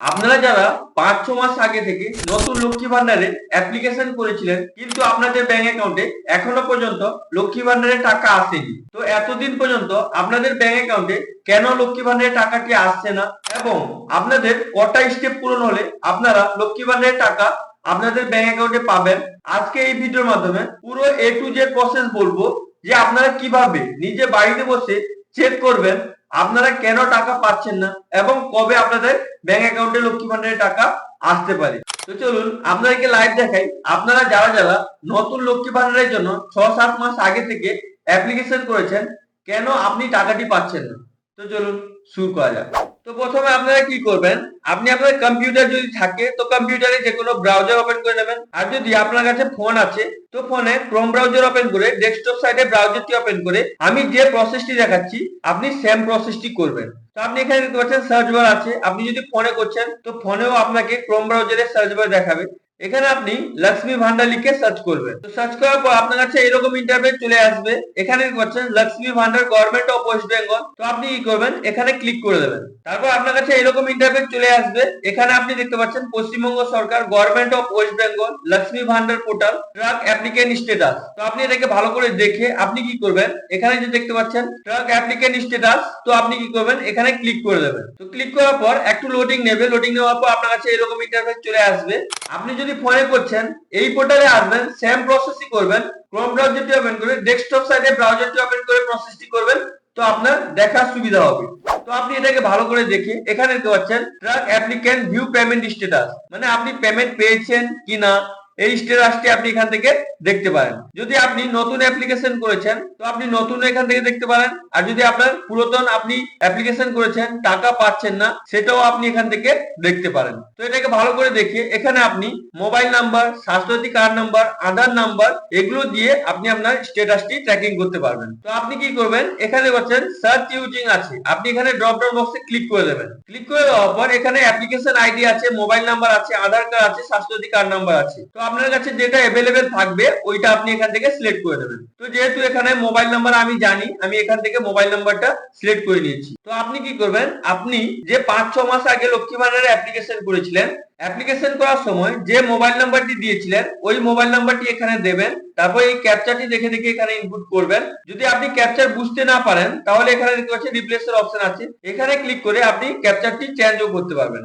আপনারা যারা পাঁচ, ছ মাস আগে থেকে নতুন লক্ষ্মী ভান্ডারের অ্যাপ্লিকেশন করেছিলেন, কিন্তু আপনাদের ব্যাংক অ্যাকাউন্টে এখনও পর্যন্ত লক্ষ্মী ভান্ডারের টাকা আসেনি। তো এতদিন পর্যন্ত আপনাদের ব্যাংক অ্যাকাউন্টে কেন লক্ষ্মী ভান্ডারের টাকাটি আসছে না? এবং আপনাদের কটা স্টেপ পূরণ হলে আপনারা লক্ষ্মী ভান্ডারের টাকা আপনাদের ব্যাংক অ্যাকাউন্টে পাবেন? আজকে এই ভিডিওর মাধ্যমে পুরো এ টু জেড প্রসেস বলব যে আপনারা কীভাবে নিজে বাড়িতে বসে চেক করবেন আপনারা কেন টাকা পাচ্ছেন না এবং কবে আপনাদের ব্যাংক অ্যাকাউন্টে লক্ষ্মী ভান্ডারের টাকা আসতে পারে? তো চলুন, আপনাদেরকে লাইভ দেখাই। আপনারা যারা যারা নতুন লক্ষ্মী ভান্ডারের জন্য ছ সাত মাস আগে থেকে অ্যাপ্লিকেশন করেছেন, কেন আপনি টাকাটি পাচ্ছেন না? তো চলুন শুরু করা যাক। তো প্রথমে আপনারা কি করবেন, আপনি আপনার কম্পিউটার যদি থাকে, তো কম্পিউটারে যে কোনো ব্রাউজার ওপেন করে নেবেন। আর যদি আপনার কাছে ফোন আছে, তো ফোনে ক্রোম ব্রাউজার ওপেন করে ডেস্কটপ সাইডে ব্রাউজারটি ওপেন করে, আমি যে প্রসেসটি দেখাচ্ছি, আপনি সেম প্রসেসটি করবেন। তো আপনি এখানে দেখতে পাচ্ছেন সার্চ বার আছে। আপনি যদি ফোনে করছেন, তো ফোনেও আপনাকে ক্রোম ব্রাউজারে সার্চ বার দেখাবে। এখানে আপনি লক্ষ্মী ভান্ডার লিখে সার্চ করবেন। তো সার্চ করার পর আপনার কাছে এরকম ইন্টারভেট চলে আসবে। এখানে পাচ্ছেন Lakshmi Bhandar government of West Bengal তো আপনি কি করবেন? এখানে ক্লিক করে দেবেন। তারপর আপনার কাছে এরকম ইন্টারভেট চলে আসবে। এখানে আপনি দেখতে পাচ্ছেন, পশ্চিমবঙ্গ সরকার government of West Bengal Lakshmi Bhandar portal track applicant status তো আপনি এটাকে ভালো করে দেখে আপনি কি করবেন? এখানে যে দেখতে পাচ্ছেন ট্রাক অ্যাপ্লিকেন্ট স্ট্যাটাস তো আপনি কি করবেন? এখানে ক্লিক করে দেবেন। তো ক্লিক করার পর একটু লোডিং নেবে। লোডিং নেওয়ার পর আপনার কাছে এরকম ইন্টারফেস চলে আসবে। আপনি যদি ফোনে করছেন, এই পোর্টালে আসবেন সেম প্রসেসই করবেন ক্রোম ব্রাউজারটি ওপেন করে ডেস্কটপ সাইডে ব্রাউজারটি ওপেন করে প্রসেসটি করবেন, তো আপনার দেখার সুবিধা হবে। তো আপনি এটাকে ভালো করে দেখে, এখানে দেখতে পাচ্ছেন track applicant view payment status মানে আপনি পেমেন্ট পেয়েছেন কিনা এই স্ট্যাটাসটি আপনি এখান থেকে দেখতে পারেন। যদি আপনি নতুন অ্যাপ্লিকেশন করেছেন, তো আপনি নতুন এখান থেকে দেখতে পারেন। আর যদি আপনার পুরাতন আপনি অ্যাপ্লিকেশন করেছেন, টাকা পাচ্ছেন না, সেটাও আপনি এখান থেকে দেখতে পারেন। তো এটাকে ভালো করে দেখে এখানে আপনি mobile number Swasthya Sathi card number Aadhaar number এগুলো দিয়ে আপনি আপনার স্ট্যাটাসটি ট্র্যাকিং করতে পারবেন। তো আপনি কি করবেন? এখানে বলছেন সার্চ ইউজিং আছে। আপনি এখানে ড্রপ ডাউন বক্সে ক্লিক করে দেবেন। ক্লিক করে দেওয়ার পর এখানে অ্যাপ্লিকেশন আইডি আছে মোবাইল নাম্বার আছে, আধার কার্ড আছে, স্বাস্থ্যসাথী কার্ড নাম্বার আছে। তো আপনার কাছে যেটা অ্যাভেলেবেল থাকবে, ওইটা আপনি এখান থেকে সিলেক্ট করে দেবেন। তো যেহেতু এখানে মোবাইল নাম্বার আমি জানি, আমি এখান থেকে মোবাইল নাম্বারটা সিলেক্ট করে নিয়েছি। তো আপনি কি করবেন, আপনি যে পাঁচ, ছ মাস আগে লক্ষ্মী অ্যাপ্লিকেশন করেছিলেন অ্যাপ্লিকেশন করার সময় যে মোবাইল নাম্বারটি দিয়েছিলেন, ওই মোবাইল নাম্বারটি এখানে দেবেন, তারপর এই ক্যাপচারটি দেখে দেখে এখানে ইনপুট করবেন। যদি আপনি ক্যাপচার বুঝতে না পারেন, তাহলে এখানে দেখতে পাচ্ছেন রিপ্লেসের অপশন আছে। এখানে ক্লিক করে আপনি ক্যাপচারটি চেঞ্জও করতে পারবেন।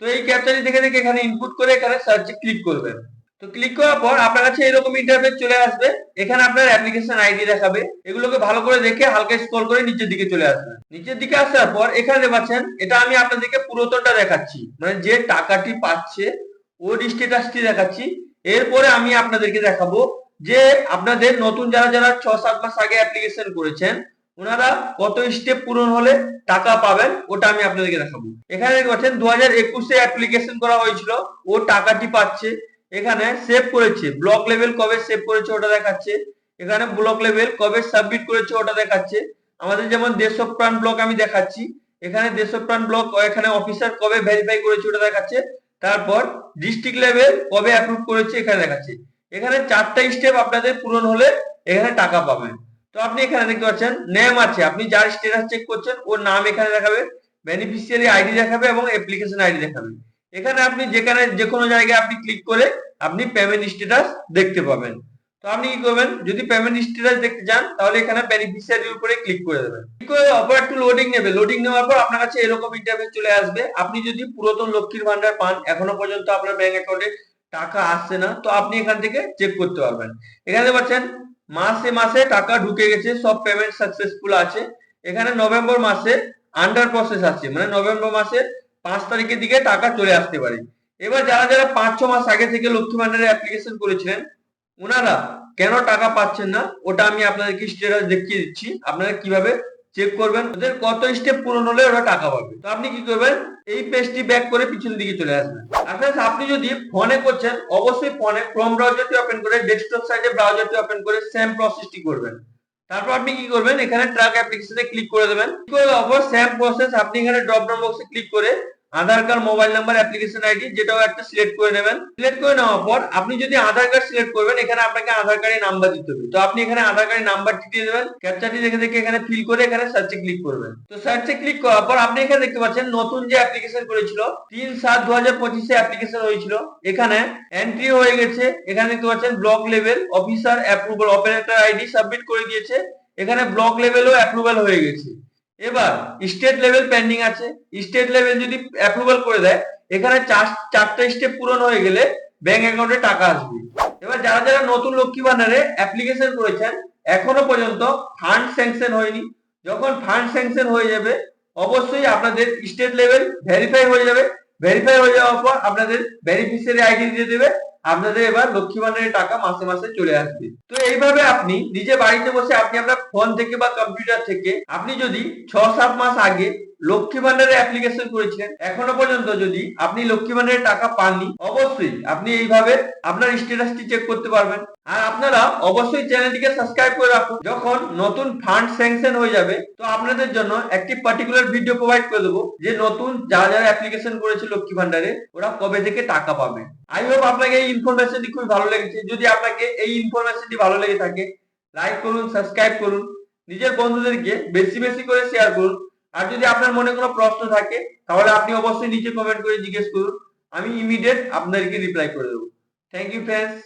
তো এই ক্যাপচারটি দেখে দেখে এখানে ইনপুট করে এখানে সার্চে ক্লিক করবেন। তো ক্লিক করার পর আপনার কাছে এরকম ইন্টারফেস চলে আসবে। এখানে আপনার অ্যাপ্লিকেশন আইডি দেখাবে। এগুলোকে ভালো করে দেখে হালকা স্ক্রল করে নিচের দিকে চলে আসবে। নিচের দিকে আসার পর এখানে পাচ্ছেন এটা আমি আপনাদেরকে পুরাতনটা দেখাচ্ছি। মানে যে টাকাটি পাচ্ছে ওর স্ট্যাটাসটি দেখাচ্ছি। এরপরে আমি আপনাদেরকে দেখাবো যে আপনাদের নতুন যারা যারা ছ সাত মাস আগে অ্যাপ্লিকেশন করেছেন, ওনারা কত স্টেপ পূরণ হলে টাকা পাবেন, ওটা আমি আপনাদেরকে দেখাবো। এখানে দেখতে পাচ্ছেন দু হাজার একুশে অ্যাপ্লিকেশন করা হয়েছিল, ও টাকাটি পাচ্ছে। এখানে সেভ করেছে। ব্লক লেভেল কবে সেভ করেছে ওটা দেখাচ্ছে। এখানে ব্লক লেভেল কবে সাবমিট করেছে ওটা দেখাচ্ছে। আমাদের যেমন দেশপ্রাণ ব্লক আমি দেখাচ্ছি। এখানে দেশপ্রাণ ব্লক এখানে অফিসার কবে ভেরিফাই করেছে ওটা দেখাচ্ছে। তারপর ডিস্ট্রিক্ট লেভেল কবে অ্যাপ্রুভ করেছে এখানে দেখাচ্ছে। এখানে চারটা স্টেপ আপনাদের পূরণ হলে এখানে টাকা পাবেন। তো আপনি এখানে দেখতে পাচ্ছেন নেম আছে। আপনি যার স্টেটাস চেক করছেন, ওর নাম এখানে দেখাবে বেনিফিশিয়ারি আইডি দেখাবে এবং অ্যাপ্লিকেশন আইডি দেখাবে। এখানে আপনি যেখানে যে কোনো জায়গায় আপনি ক্লিক করে আপনি পেমেন্ট স্ট্যাটাস দেখতে পাবেন। তো আপনি কি করবেন? যদি পেমেন্ট স্ট্যাটাস দেখতে চান, তাহলে এখানে বেনিফিশিয়ারির উপরে ক্লিক করে দেবেন। ক্লিক করে অপর একটু লোডিং নেবে। লোডিং নেওয়ার পর আপনার কাছে এরকম ইন্টারফেস চলে আসবে। আপনি যদি পুরাতন লক্ষ্মীর ভান্ডার পান, এখনও পর্যন্ত আপনার ব্যাংক অ্যাকাউন্টে টাকা আসছে না, তো আপনি এখান থেকে চেক করতে পারবেন। এখানে পাচ্ছেন মাসে মাসে টাকা ঢুকে গেছে, সব পেমেন্ট সাকসেসফুল আছে। এখানে নভেম্বর মাসে আন্ডার প্রসেস আছে। মানে নভেম্বর মাসে পাঁচ তারিখের দিকে টাকা চলে আসতে পারে। এবার যারা যারা পাঁচ, ছ মাস আগে থেকে লক্ষ্মী ভান্ডারের অ্যাপ্লিকেশন করেছিলেন ওনারা কেন টাকা পাচ্ছেন না? ওটা আমি আপনাদেরকে স্ট্যাটাস দেখিয়ে দিচ্ছি। আপনারা কীভাবে চেক করবেন? ওদের কত স্টেপ পূরণ হলে ওরা টাকা পাবে। তো আপনি কি করবেন? এই পেজটি ব্যাক করে পিছনের দিকে চলে আসবেন। আর আপনি যদি ফোনে করছেন, অবশ্যই ফোনে ক্রোম ব্রাউজারটি ওপেন করে ডেস্কটপ সাইডে ব্রাউজারটি ওপেন করে সেম প্রসেসটি করবেন। তারপর আপনি কি করবেন? এখানে ট্রাক অ্যাপ্লিকেশনে ক্লিক করে দেবেন। ক্লিক করে দেওয়ার পর সেম প্রসেস আপনি এখানে ড্রপ ডাউন বক্সে ক্লিক করে Aadhaar card mobile number application ID যেটাও একটা সিলেক্ট করে নেবেন। সিলেক্ট করে নেওয়ার পর আপনি যদি আধার কার্ড সিলেক্ট করবেন, এখানে আপনাকে আধার কার্ডের নাম্বার দিতে হবে। তো আপনি এখানে আধার কার্ডের নাম্বারটি দিয়ে দেবেন। ক্যাপচারটি দেখে দেখে এখানে ফিল করে এখানে সার্চে ক্লিক করবেন। তো সার্চে ক্লিক করার পর আপনি এখানে দেখতে পাচ্ছেন নতুন যে অ্যাপ্লিকেশন করেছিল, তিন সাত দু হাজার পঁচিশে অ্যাপ্লিকেশন হয়েছিল। এখানে এন্ট্রি হয়ে গেছে। এখানে দেখতে পাচ্ছেন block level officer approval operator ID submit করে দিয়েছে। এখানে ব্লক লেভেলও অ্যাপ্রুভাল হয়ে গেছে। এবার স্টেট লেভেল পেন্ডিং আছে। স্টেট লেভেল যদি অ্যাপ্রুভাল করে দেয়, এখানে চার, চারটা স্টেপ পূরণ হয়ে গেলে ব্যাংক অ্যাকাউন্টে টাকা আসবে। এবার যারা যারা নতুন লক্ষ্মী ভান্ডারে অ্যাপ্লিকেশন করেছেন, এখনও পর্যন্ত ফান্ড স্যাংশন হয়নি। যখন ফান্ড স্যাংশন হয়ে যাবে, অবশ্যই আপনাদের স্টেট লেভেল ভেরিফাই হয়ে যাবে। ভেরিফাই হয়ে যাওয়ার পর আপনাদের বেনিফিশিয়ারি আইডি দিয়ে দেবে। আপনাদের এবার লক্ষ্মী ভান্ডারের টাকা মাসে মাসে চলে আসবে। তো এইভাবে আপনি নিজে বাড়িতে বসে আপনি আপনার ফোন থেকে বা কম্পিউটার থেকে আপনি যদি ছ সাত মাস আগে লক্ষ্মী ভান্ডারে অ্যাপ্লিকেশন করেছিলেন। এখনও পর্যন্ত যদি আপনি লক্ষ্মী ভান্ডারে টাকা পাননি, অবশ্যই আপনি এইভাবে আপনার স্ট্যাটাসটি চেক করতে পারবেন। আর আপনারা অবশ্যই চ্যানেলটিকে সাবস্ক্রাইব করে রাখুন। যখন নতুন ফান্ড স্যাংশন হয়ে যাবে, তো আপনাদের জন্য একটি পার্টিকুলার ভিডিও প্রোভাইড করে দেবো যে নতুন যারা যারা অ্যাপ্লিকেশন করেছে লক্ষ্মী ভান্ডারে ওরা কবে থেকে টাকা পাবে। আই হোপ আপনাকে এই ইনফরমেশনটি খুবই ভালো লেগেছে। যদি আপনাকে এই ইনফরমেশনটি ভালো লেগে থাকে লাইক করুন সাবস্ক্রাইব করুন। নিজের বন্ধুদেরকে বেশি বেশি করে শেয়ার করুন। আর যদি আপনার মনে কোনো প্রশ্ন থাকে, তাহলে আপনি অবশ্যই নিচে কমেন্ট করে জিজ্ঞেস করুন। আমি ইমিডিয়েট আপনাদেরকে রিপ্লাই করে দেবো। Thank you friends